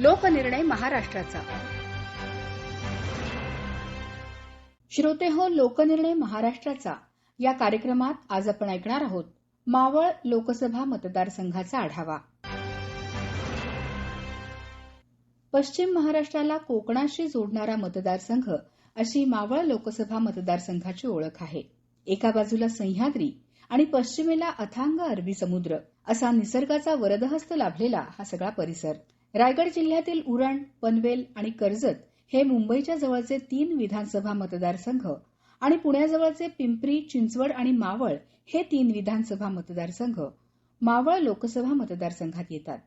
लोकनिर्णय महाराष्ट्राचा. श्रोते हो लोकनिर्णय महाराष्ट्राचा. या कार्यक्रमात आज आपण ऐकणार आहोत मावळ लोकसभा मतदारसंघाचा आढावा. पश्चिम महाराष्ट्राला कोकणाशी जोडणारा मतदारसंघ अशी मावळ लोकसभा मतदारसंघाची ओळख आहे. एका बाजूला सह्याद्री आणि पश्चिमेला अथांग अरबी समुद्र असा निसर्गाचा वरदहस्त लाभलेला हा सगळा परिसर. रायगड जिल्ह्यातील उरण पनवेल आणि कर्जत हे मुंबईच्या जवळचे तीन विधानसभा मतदारसंघ आणि पुण्याजवळचे पिंपरी चिंचवड आणि मावळ हे तीन विधानसभा मतदारसंघ मावळ लोकसभा मतदारसंघात येतात.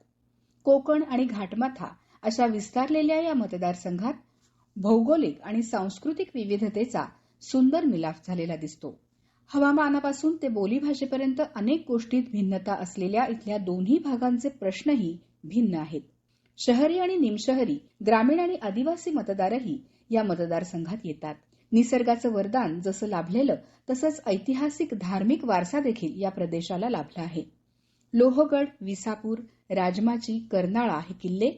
कोकण आणि घाटमाथा अशा विस्तारलेल्या या मतदारसंघात भौगोलिक आणि सांस्कृतिक विविधतेचा सुंदर मिलाफ झालेला दिसतो. हवामानापासून ते बोलीभाषेपर्यंत अनेक गोष्टीत भिन्नता असलेल्या इथल्या दोन्ही भागांचे प्रश्नही भिन्न आहेत. शहरी आणि निमशहरी ग्रामीण आणि आदिवासी मतदारही या मतदारसंघात येतात. निसर्गाचं वरदान जसं लाभलेलं तसंच ऐतिहासिक धार्मिक वारसा देखील या प्रदेशाला लाभला आहे. लोहगड विसापूर राजमाची कर्नाळा हे किल्ले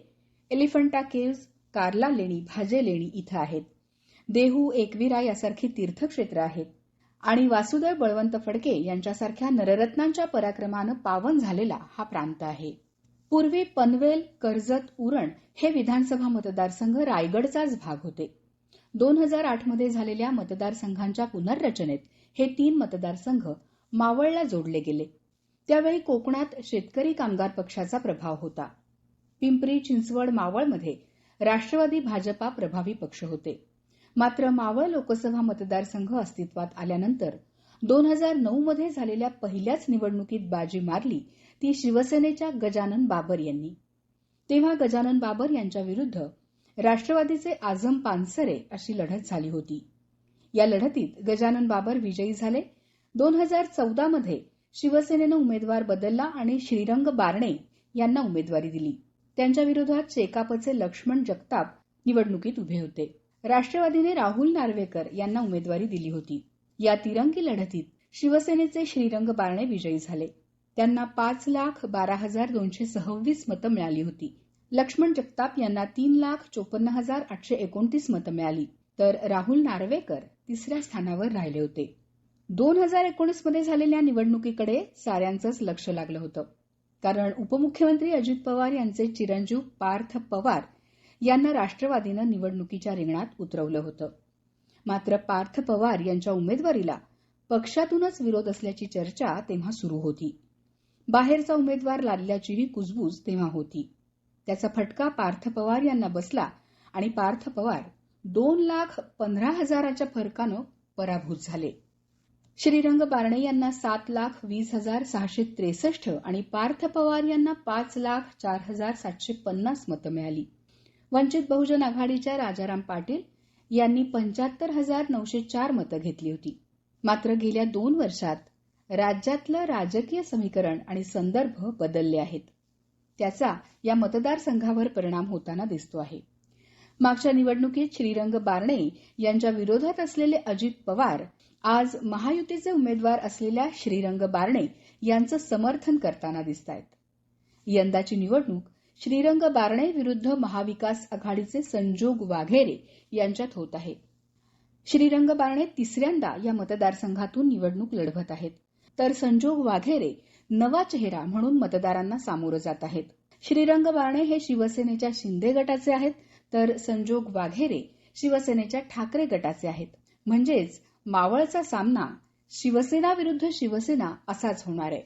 एलिफंटा केव्ज कार्ला लेणी भाजे लेणी इथं आहेत. देहू एकविरा यासारखी तीर्थक्षेत्र आहेत. आणि वासुदेव बळवंत फडके यांच्यासारख्या नररत्नांच्या पराक्रमानं पावन झालेला हा प्रांत आहे. पूर्वी पनवेल कर्जत उरण हे विधानसभा मतदारसंघ रायगडचाच भाग होते. दोन हजार आठमध्ये झालेल्या मतदारसंघांच्या पुनर्रचनेत हे तीन मतदारसंघ मावळला जोडले गेले. त्यावेळी कोकणात शेतकरी कामगार पक्षाचा प्रभाव होता. पिंपरी चिंचवड मावळमध्ये राष्ट्रवादी भाजपा प्रभावी पक्ष होते. मात्र मावळ लोकसभा मतदारसंघ अस्तित्वात आल्यानंतर दोन हजार नऊ मध्ये झालेल्या पहिल्याच निवडणुकीत बाजी मारली ती शिवसेनेच्या गजानन बाबर यांनी. तेव्हा गजानन बाबर यांच्या विरुद्ध राष्ट्रवादीचे आझम पानसरे अशी लढत झाली होती. या लढतीत गजानन बाबर विजयी झाले. दोन हजार चौदा मध्ये शिवसेनेनं उमेदवार बदलला आणि श्रीरंग बारणे यांना उमेदवारी दिली. त्यांच्या विरोधात शेकापचे लक्ष्मण जगताप निवडणुकीत उभे होते. राष्ट्रवादीने राहुल नार्वेकर यांना उमेदवारी दिली होती. या तिरंगी लढतीत शिवसेनेचे श्रीरंग बारणे विजयी झाले. त्यांना पाच लाख बारा हजार दोनशे सव्वीस मतं मिळाली होती. लक्ष्मण जगताप यांना तीन लाख चोपन्न हजार आठशे एकोणतीस मतं मिळाली. तर राहुल नार्वेकर तिसऱ्या स्थानावर राहिले होते. दोन हजार एकोणीसमध्ये झालेल्या निवडणुकीकडे साऱ्यांचंच लक्ष लागलं होतं. कारण उपमुख्यमंत्री अजित पवार यांचे चिरंजीव पार्थ पवार यांना राष्ट्रवादीनं निवडणुकीच्या रिंगणात उतरवलं होतं. मात्र पार्थ पवार यांच्या उमेदवारीला पक्षातूनच विरोध असल्याची चर्चा तेव्हा सुरू होती. बाहेरचा उमेदवार लादल्याचीही कुजबूज तेव्हा होती. त्याचा फटका पार्थ पवार यांना बसला आणि पार्थ पवार दोन लाख पंधरा हजाराच्या फरकानं पराभूत झाले. श्रीरंग बारणे यांना सात लाख वीस हजार सहाशे त्रेसष्ट आणि पार्थ पवार यांना पाच लाख चार हजार सातशे पन्नास मतं मिळाली. वंचित बहुजन आघाडीच्या राजाराम पाटील यांनी पंच्याहत्तर हजार नऊशे चार मतं घेतली होती. मात्र गेल्या दोन वर्षात राज्यातलं राजकीय समीकरण आणि संदर्भ बदलले आहेत. त्याचा या मतदारसंघावर परिणाम होताना दिसतो आहे. मागच्या निवडणुकीत श्रीरंग बारणे यांच्या विरोधात असलेले अजित पवार आज महायुतीचे उमेदवार असलेल्या श्रीरंग बारणे यांचं समर्थन करताना दिसत आहेत यंदाची निवडणूक श्रीरंग बारणे विरुद्ध महाविकास आघाडीचे संजोग वाघेरे यांच्यात होत आहे. श्रीरंग बारणे तिसऱ्यांदा या मतदारसंघातून निवडणूक लढवत आहेत. तर संजोग वाघेरे नवा चेहरा म्हणून मतदारांना सामोरं जात आहेत. श्रीरंग बारणे हे शिवसेनेच्या शिंदे गटाचे आहेत तर संजोग वाघेरे शिवसेनेच्या ठाकरे गटाचे आहेत. म्हणजेच मावळचा सामना शिवसेना विरुद्ध शिवसेना असाच होणार आहे.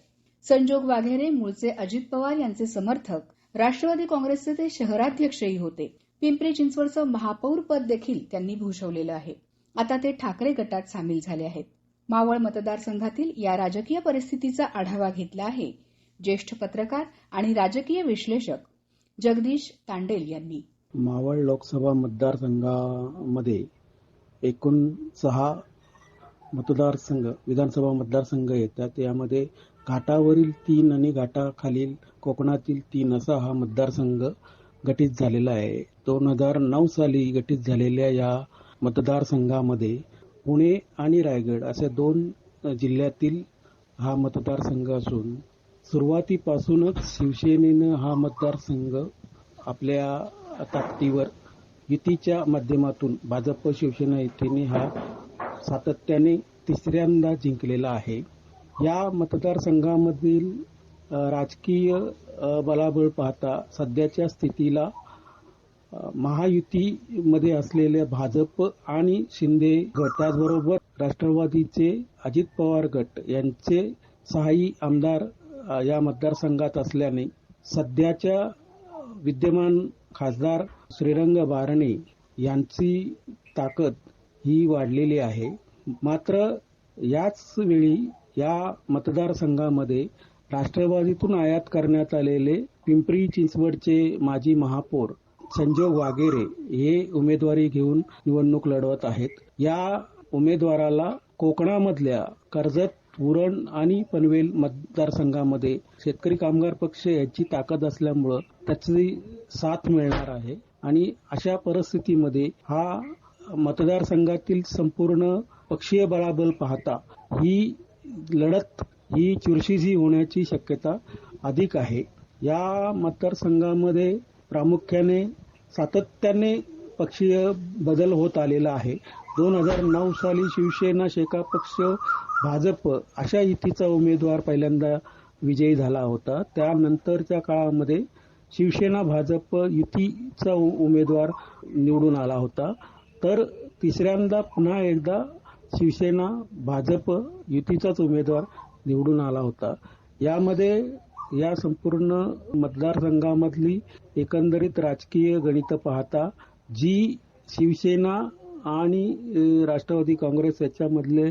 संजोग वाघेरे मूळचे अजित पवार यांचे समर्थक राष्ट्रवादी काँग्रेसचे ते शहराध्यक्षही होते. पिंपरी चिंचवडचं महापौर पद देखील त्यांनी भूषवलेलं आहे. आता ते ठाकरे गटात सामील झाले आहेत. मावळ मतदारसंघातील या राजकीय परिस्थितीचा आढावा घेतला आहे. ज्येष्ठ पत्रकार आणि राजकीय विश्लेषक जगदीश तांडेल यांनी. मावळ लोकसभा मतदारसंघामध्ये एकूण सहा मतदारसंघ विधानसभा मतदारसंघ येतात. यामध्ये घाटावरील तीन आणि घाटाखालील कोकणातील तीन असा हा मतदारसंघ गठीत झालेला आहे. दोन हजार नऊ साली गठीत झालेल्या या मतदारसंघामध्ये पुणे आणि रायगड अशा दोन जिल्ह्यातील हा मतदारसंघ असून सुरुवातीपासूनच शिवसेनेनं हा मतदारसंघ आपल्या ताकदीवर युतीच्या माध्यमातून भाजप शिवसेना युतीने हा सातत्याने तिसऱ्यांदा जिंकलेला आहे. या मतदारसंघामधील राजकीय बलाबळ पाहता सध्याच्या स्थितीला महायुतीमध्ये असलेले भाजप आणि शिंदे गट त्याचबरोबर राष्ट्रवादीचे अजित पवार गट यांचे सहाही आमदार या मतदारसंघात असल्याने सध्याच्या विद्यमान खासदार श्रीरंग बारणे यांची ताकद ही वाढलेली आहे. मात्र याच वेळी या मतदारसंघामध्ये राष्ट्रवादीतून आयात करण्यात आलेले पिंपरी चिंचवडचे माजी महापौर संजोग वागेरे हे उमेदवारी घेऊन निवडणूक लढवत आहेत. या उमेदवाराला कोकणामधल्या कर्जत उरण आणि पनवेल मतदारसंघामध्ये शेतकरी कामगार पक्ष याची ताकद असल्यामुळं त्याची साथ मिळणार आहे. आणि अशा परिस्थितीमध्ये हा मतदारसंघातील संपूर्ण पक्षीय बळाबल पाहता ही लढत ही चुरशीजी होण्याची शक्यता अधिक आहे. या मतदारसंघामध्ये प्रामुख्याने सातत्याने पक्षीय बदल होत आलेला आहे. दोन हजार नऊ साली शिवसेना शेका पक्ष भाजप अशा युतीचा उमेदवार पहिल्यांदा विजयी झाला होता. त्यानंतरच्या काळामध्ये शिवसेना भाजप युतीचा उमेदवार निवडून आला होता. तर तिसऱ्यांदा पुन्हा एकदा शिवसेना भाजप युतीचाच उमेदवार निवडून आला होता. यामध्ये या संपूर्ण मतदारसंघामधली एकंदरीत राजकीय गणित पाहता जी शिवसेना आणि राष्ट्रवादी काँग्रेस याच्यामधले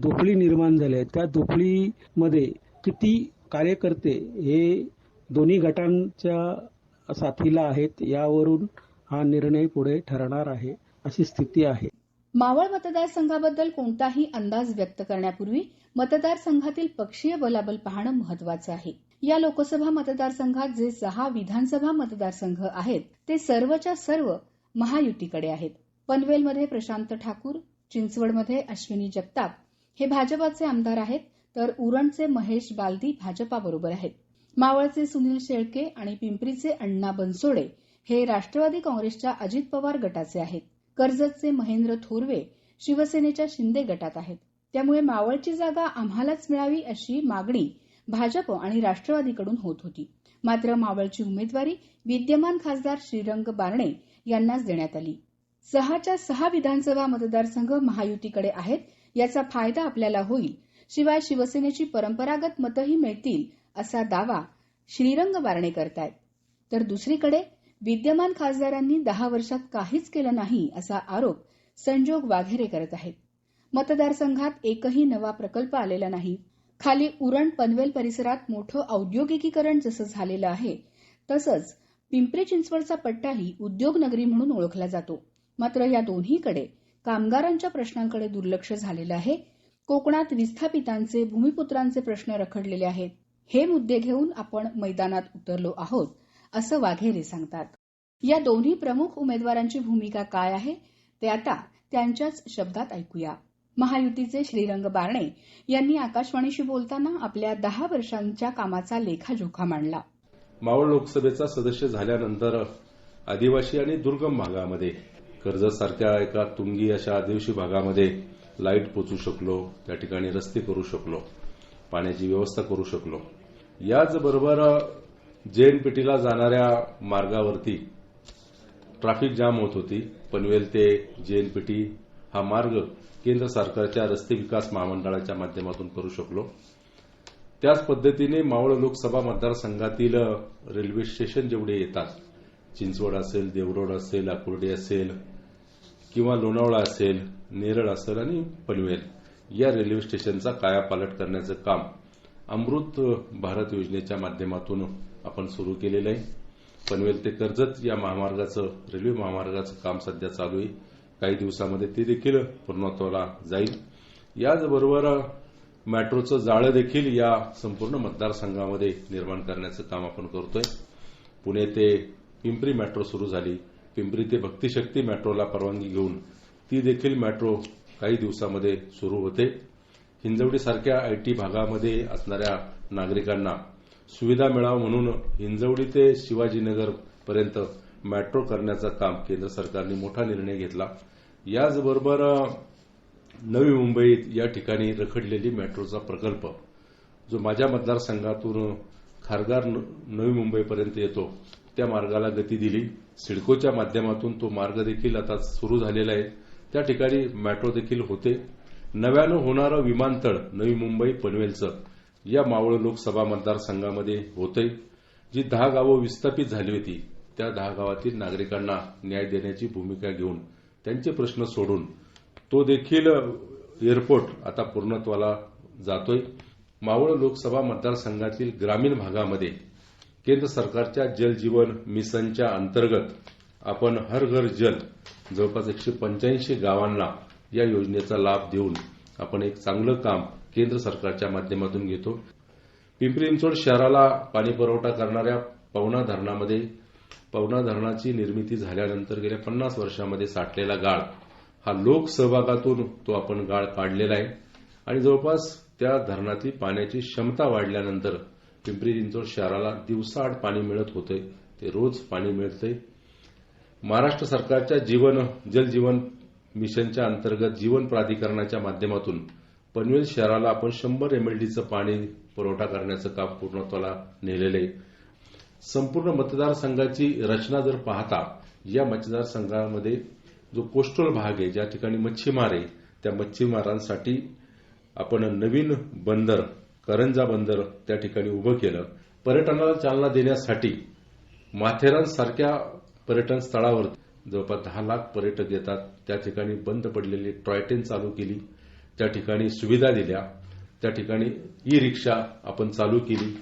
दुफळी निर्माण झाले त्या दुफळीमध्ये किती कार्यकर्ते हे दोन्ही गटांच्या साथीला आहेत यावरून हा निर्णय पुढे ठरणार आहे अशी स्थिती आहे. मावळ मतदारसंघाबद्दल कोणताही अंदाज व्यक्त करण्यापूर्वी मतदारसंघातील पक्षीय बलाबल पाहणं महत्वाचं आहे. या लोकसभा मतदारसंघात जे सहा विधानसभा मतदारसंघ आहेत ते सर्वच्या सर्व महायुतीकडे आहेत. पनवेलमध्ये प्रशांत ठाकूर चिंचवडमध्ये अश्विनी जगताप हे भाजपाचे आमदार आहेत तर उरणचे महेश बालदी भाजपाबरोबर आहेत. मावळचे सुनील शेळके आणि पिंपरीचे अण्णा बनसोडे हे राष्ट्रवादी काँग्रेसच्या अजित पवार गटाचे आहेत. कर्जतचे महेंद्र थोरवे शिवसेनेच्या शिंदे गटात आहेत. त्यामुळे मावळची जागा आम्हालाच मिळावी अशी मागणी भाजप आणि राष्ट्रवादीकडून होत होती. मात्र मावळची उमेदवारी विद्यमान खासदार श्रीरंग बारणे यांनाच देण्यात आली. सहाच्या सहा विधानसभा मतदारसंघ महायुतीकडे आहेत याचा फायदा आपल्याला होईल. शिवाय शिवसेनेची परंपरागत मतही मिळतील असा दावा श्रीरंग बारणे करतायत. तर दुसरीकडे विद्यमान खासदारांनी दहा वर्षात काहीच केलं नाही असा आरोप संजोग वाघेरे करत आहेत. मतदारसंघात एकही नवा प्रकल्प आलेला नाही. खाली उरण पनवेल परिसरात मोठं औद्योगिकीकरण जसं झालेलं आहे तसंच पिंपरी चिंचवडचा पट्टाही उद्योगनगरी म्हणून ओळखला जातो. मात्र या दोन्हीकडे कामगारांच्या प्रश्नांकडे दुर्लक्ष झालेलं आहे. कोकणात विस्थापितांचे भूमिपुत्रांचे प्रश्न रखडलेले आहेत. हे मुद्दे घेऊन आपण मैदानात उतरलो आहोत असं वाघेरे सांगतात. या दोन्ही प्रमुख उमेदवारांची भूमिका काय आहे ते आता त्यांच्याच शब्दात ऐकूया. महायुतीचे श्रीरंग बारणे यांनी आकाशवाणीशी बोलताना आपल्या दहा वर्षांच्या कामाचा लेखाजोखा मांडला. मावळ लोकसभेचा सदस्य झाल्यानंतर आदिवासी आणि दुर्गम भागामध्ये कर्जसारख्या एका तुंगी अशा आदिवासी भागामध्ये लाइट पोचू शकलो त्या ठिकाणी रस्ते करू शकलो पाण्याची व्यवस्था करू शकलो. याचबरोबर जेएनपीटीला जाणाऱ्या मार्गावरती ट्रॅफिक जाम होत होती. पनवेल ते जेएनपीटी हा मार्ग केंद्र सरकारच्या रस्ते विकास महामंडळाच्या माध्यमातून करू शकलो. त्याच पद्धतीने मावळ लोकसभा मतदारसंघातील रेल्वे स्टेशन जेवढे येतात चिंचवड असेल देवरोड असेल आकुर्डी असेल किंवा लोणावळा असेल नेरळ असेल आणि पनवेल या रेल्वे स्टेशनचा कायापालट करण्याचं काम अमृत भारत योजनेच्या माध्यमातून आपण सुरू केलेलं आहे. पनवेल ते कर्जत या महामार्गाचं रेल्वे महामार्गाचं काम सध्या चालू आहे. काही दिवसामध्ये ते देखील पूर्णत्वाला जाईल. याचबरोबर मेट्रोचं जाळं देखील या संपूर्ण मतदारसंघामध्ये निर्माण करण्याचं काम आपण करतोय. पुणे ते पिंपरी मेट्रो सुरू झाली. पिंपरी ते भक्तिशक्ती मेट्रोला परवानगी घेऊन ती देखील मेट्रो काही दिवसामध्ये सुरू होते. हिंजवडीसारख्या आयटी भागामध्ये असणाऱ्या नागरिकांना सुविधा मिळावं म्हणून हिंजवडी ते शिवाजीनगर पर्यंत मेट्रो करण्याचं काम केंद्र सरकारने मोठा निर्णय घेतला. याचबरोबर नवी मुंबईत या ठिकाणी रखडलेली मेट्रोचा प्रकल्प जो माझ्या मतदारसंघातून खारगार न- नवी मुंबईपर्यंत येतो त्या मार्गाला गती दिली. सिडकोच्या माध्यमातून तो मार्ग देखील आता सुरू झालेला आहे. त्या ठिकाणी मेट्रो देखील होते. नव्यानं होणारं विमानतळ नवी मुंबई पनवेलचं या मावळ लोकसभा मतदारसंघामध्ये होतंय. जी दहा गावं विस्थापित झाली होती त्या दहा गावातील नागरिकांना न्याय देण्याची भूमिका घेऊन त्यांचे प्रश्न सोडून तो देखील एअरपोर्ट आता पूर्णत्वाला जातोय. मावळ लोकसभा मतदारसंघातील ग्रामीण भागामध्ये केंद्र सरकारच्या जल जीवन मिशनच्या अंतर्गत आपण हर घर जल जवळपास एकशे पंच्याऐंशी गावांना या योजनेचा लाभ देऊन आपण एक चांगलं काम केंद्र सरकारच्या माध्यमातून घेतो. पिंपरी चिंचवड शहराला पाणी पुरवठा करणाऱ्या पवना धरणामध्ये पवना धरणाची निर्मिती झाल्यानंतर गेल्या पन्नास वर्षामध्ये साठलेला गाळ हा लोकसहभागातून तो आपण गाळ काढलेला आहे. आणि जवळपास त्या धरणातली पाण्याची क्षमता वाढल्यानंतर पिंपरी चिंचवड शहराला दिवसाआड पाणी मिळत होते. ते रोज पाणी मिळतंय महाराष्ट्र सरकारच्या जीवन जल जीवन मिशनच्या अंतर्गत जीवन प्राधिकरणाच्या माध्यमातून पनवेल शहराला आपण शंभर एमएलडीचं पाणी पुरवठा करण्याचं काम पूर्णत्वाला नेलेलं आहे. संपूर्ण मतदारसंघाची रचना जर पाहता या मतदारसंघामध्ये जो कोस्टल भाग आहे ज्या ठिकाणी मच्छीमार आहे त्या मच्छीमारांसाठी आपण नवीन बंदर करंजा बंदर त्या ठिकाणी उभं केलं. पर्यटनाला चालना देण्यासाठी माथेरानसारख्या पर्यटन स्थळावर जवळपास दहा लाख पर्यटक येतात. त्या ठिकाणी बंद पडलेली टॉय ट्रेन चालू केली. त्या ठिकाणी सुविधा दिल्या. त्या ठिकाणी ई रिक्षा आपण चालू केली.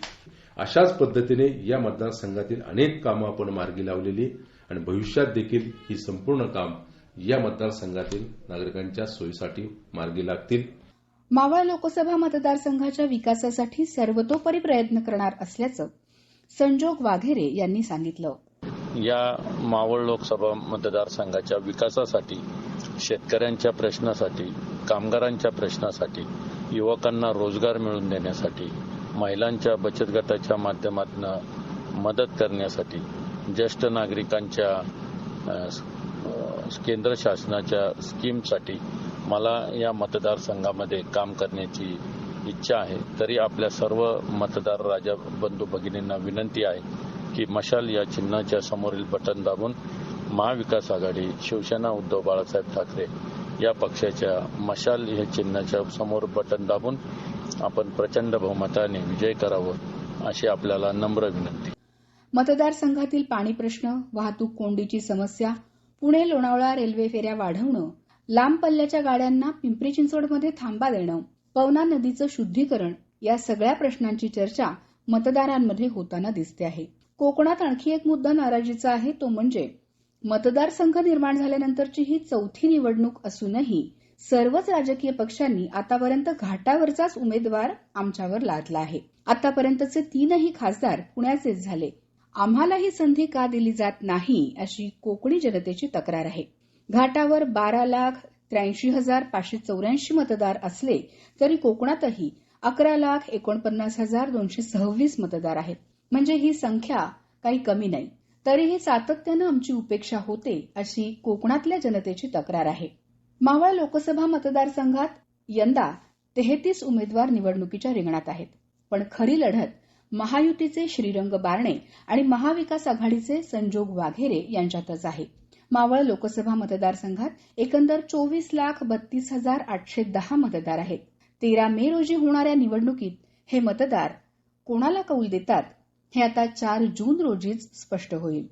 अशाच पद्धतीने या मतदारसंघातील अनेक कामं आपण मार्गी लावलेली आणि भविष्यात देखील ही संपूर्ण काम या मतदारसंघातील नागरिकांच्या सोयीसाठी मार्गी लागतील. मावळ लोकसभा मतदारसंघाच्या विकासासाठी सर्वतोपरी प्रयत्न करणार असल्याचं संजोग वाघेरे यांनी सांगितलं. या मावळ लोकसभा मतदारसंघाच्या विकासासाठी शेतकऱ्यांच्या प्रश्नासाठी कामगारांच्या प्रश्नासाठी युवकांना रोजगार मिळवून देण्यासाठी महिलांच्या बचत गटाच्या माध्यमातून मदत करण्यासाठी ज्येष्ठ नागरिकांच्या केंद्र शासनाच्या स्कीमसाठी मला या मतदारसंघामध्ये काम करण्याची इच्छा आहे. तरी आपल्या सर्व मतदार राजा बंधू भगिनींना विनंती आहे की मशाल या चिन्हाच्या समोरील बटन दाबून महाविकास आघाडी शिवसेना उद्धव बाळासाहेब ठाकरे या पक्षाच्या मशाल या चिन्हाच्या समोर बटन दाबून आपण प्रचंड बहुमताने विजय करावं अशी आपल्याला नम्र विनंती. मतदारसंघातील पाणी प्रश्न वाहतूक कोंडीची समस्या पुणे लोणावळा रेल्वे फेऱ्या वाढवणं लांब पल्ल्याच्या गाड्यांना पिंपरी चिंचवडमध्ये थांबा देणं पवना नदीचं शुद्धीकरण या सगळ्या प्रश्नांची चर्चा मतदारांमध्ये होताना दिसते आहे. कोकणात आणखी एक मुद्दा नाराजीचा आहे तो म्हणजे मतदारसंघ निर्माण झाल्यानंतरची ही चौथी निवडणूक असूनही सर्वच राजकीय पक्षांनी आतापर्यंत घाटावरचाच उमेदवार आमच्यावर लादला आहे. आतापर्यंतचे तीनही खासदार पुण्याचेच झाले. आम्हाला ही संधी का दिली जात नाही अशी कोकणी जनतेची तक्रार आहे. घाटावर बारा लाख त्र्याऐंशी हजार पाचशे चौऱ्याऐंशी मतदार असले तरी कोकणातही अकरा लाख एकोणपन्नास हजार दोनशे सव्वीस मतदार आहेत. म्हणजे ही संख्या काही कमी नाही. तरीही सातत्यानं आमची उपेक्षा होते अशी कोकणातल्या जनतेची तक्रार आहे. मावळ लोकसभा मतदारसंघात यंदा तेहतीस उमेदवार निवडणुकीच्या रिंगणात आहेत. पण खरी लढत महायुतीचे श्रीरंग बारणे आणि महाविकास आघाडीचे संजोग वाघेरे यांच्यातच आहे. मावळ लोकसभा मतदारसंघात एकंदर चोवीस लाख बत्तीस हजार आठशे दहा मतदार आहेत. तेरा मे रोजी होणाऱ्या निवडणुकीत हे मतदार कोणाला कौल देतात हे आता चार जून रोजीच स्पष्ट होईल.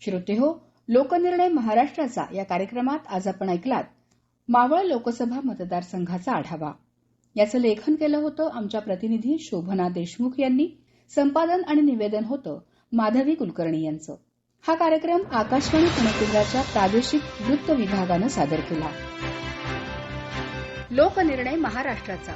श्रोते हो लोकनिर्णय महाराष्ट्राचा या कार्यक्रमात आज आपण ऐकलात. मावळ लोकसभा मतदारसंघाचा आढावा. याचं लेखन केलं होतं आमच्या प्रतिनिधी शोभना देशमुख यांनी. संपादन आणि निवेदन होतं माधवी कुलकर्णी यांचं. हा कार्यक्रम आकाशवाणी पुणे केंद्राच्या प्रादेशिक वृत्त विभागानं सादर केला. लोकनिर्णय महाराष्ट्राचा.